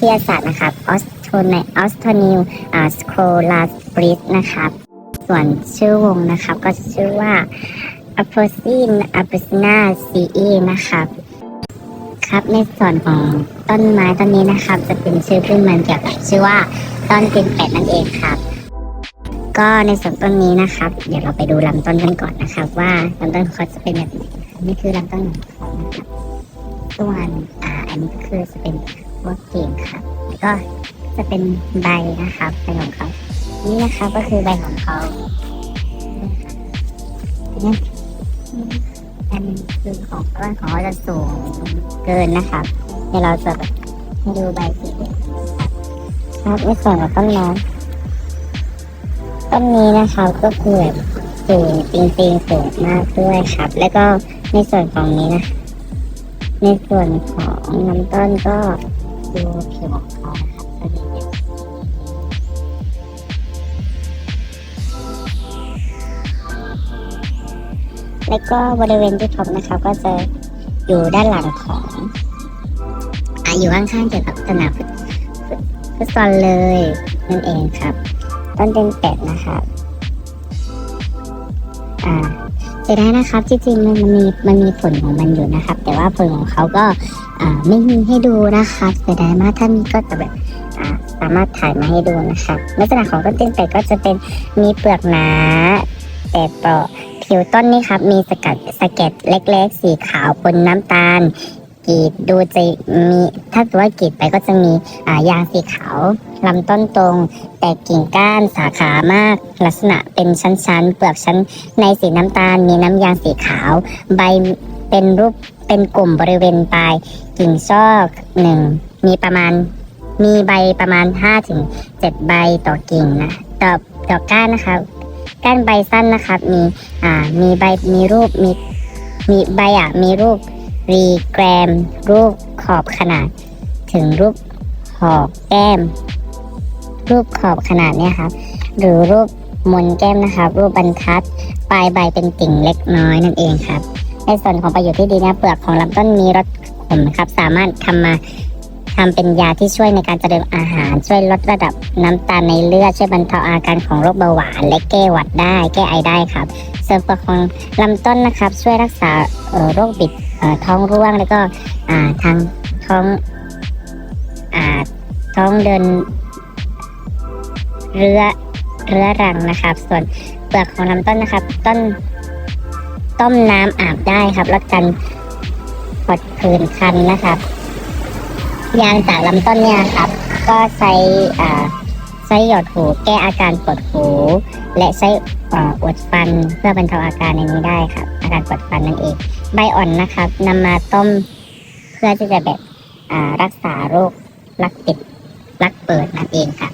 ทยาศาสตร์นะครับออสโทนออสโทนิลอ่าสโคลาสปริสนะครับ ส่วนชื่อวงนะครับ ก็ชื่อว่า a p o s i n a p o s i n a ce นะครับครับในส่วนของต้นไม้ต้นนี้นะครับ จะเป็นชื่อพื้นมืองเกี่ยวกับชื่อว่าต้นตีนเป็ดนั่นเองครับ ก็ในส่วนต้นนี้นะครับ เดี๋ยวเราไปดูลำต้นกันก่อนนะครับ ว่าลำต้นเขาจะเป็นแบบไหนนี่คือลำต้นของเขานะครับส่วนอ่าอันนี้ก็คือจะเป็น พวกกิ่งครับก็จะเป็นใบนะครับใบของเขานี่นะครับก็คือใบของเขาเนี่ยอันคือของต้นของเขาจะสูงเกินนะครับเดี๋ยวเราจะให้ดูใบสีครับในส่วนของต้นไม้ต้นนี้นะคะก็คือแบบสูงจริงๆสูงมากด้วยครับ แล้วก็ในส่วนของนี้นะ ในส่วนของลำต้นก็ ดูผิวของเขานะครับจะมีแบบแล้วก็บริเวณที่พบนะครับก็จะอยู่ด้านหลังของอะอยู่ข้างๆเกี่ยวกับสนามฟุตซอลเลยนั่นเองครับ ต้นเป็นเป็ดนะครับ อ่า จะได้นะครับจริงๆมันมีมันมีผลของมันอยู่นะครับ แต่ว่าผลของเขาก็ไม่มีให้ดูนะครับเสียดายมากท่านก็จะแบบสามารถถ่ายมาให้ดูนะครับลักษณะของต้นตีนเป็ดก็จะเป็นมีเปลือกหนาแต่เปราะผิวต้นนี่ครับมีสกัดสเก็ดเล็ก ๆ สีขาวปนน้ำตาล กรีดดูจะมีถ้าตัวากรีดไปก็จะมีอ่ายางสีขาวลำต้นตรง แต่กิ่งก้านสาขามาก ลักษณะเป็นชั้นๆ เปลือกชั้นในสีน้ำตาล มีน้ำยางสีขาว ใบเป็นรูปเป็นกลุ่มบริเวณปลาย กิ่งซอกหนึ่งมีประมาณมีใบประมาณ5ถึง7ใบต่อกิ่งนะต่อต่อก้านนะคะก้านใบสั้นนะครับ มีอ่ามีใบมีรูปมีมีใบอะมีรูป รีแกรม รูปขอบขนาด ถึงรูปหอกแก้ม รูปขอบขนาดเนี้ยครับ หรือรูปมนแก้มนะครับ รูปบรรทัด ปลายใบเป็นติ่งเล็กน้อยนั่นเองครับ ในส่วนของประโยชน์ที่ดีนะเปลือกของลำต้นมีรสขมครับ สามารถทำมาทำเป็นยาที่ช่วยในการเจริญอาหาร ช่วยลดระดับน้ำตาลในเลือด ช่วยบรรเทาอาการของโรคเบาหวาน และแก้หวัดได้ แก้ไอได้ครับ ส่วนเปลือกของลำต้นนะครับ ช่วยรักษาออโรคบิด ท้องร่วงแล้วก็ทางท้องอท้องเดินเรือเรือรังนะครับ ส่วนเปลือกของลำต้นนะครับ ต้นต้มน้ำอาบได้ครับลดการปวดผื่นคันนะครับ ยางจากลำต้นเนี่ยครับ ก็ใช้อ่ใช้หยดหูแก้อาการปวดหู และใช้อ่อวดฟันเพื่อบรรเทาอาการในนี้ได้ครับ อาการปวดฟันนั่นเอง ใบอ่อนนะครับนำมาต้มเพื่อที่จะแบบรักษาโรครักปิดรักเปิดนั่นเองครับ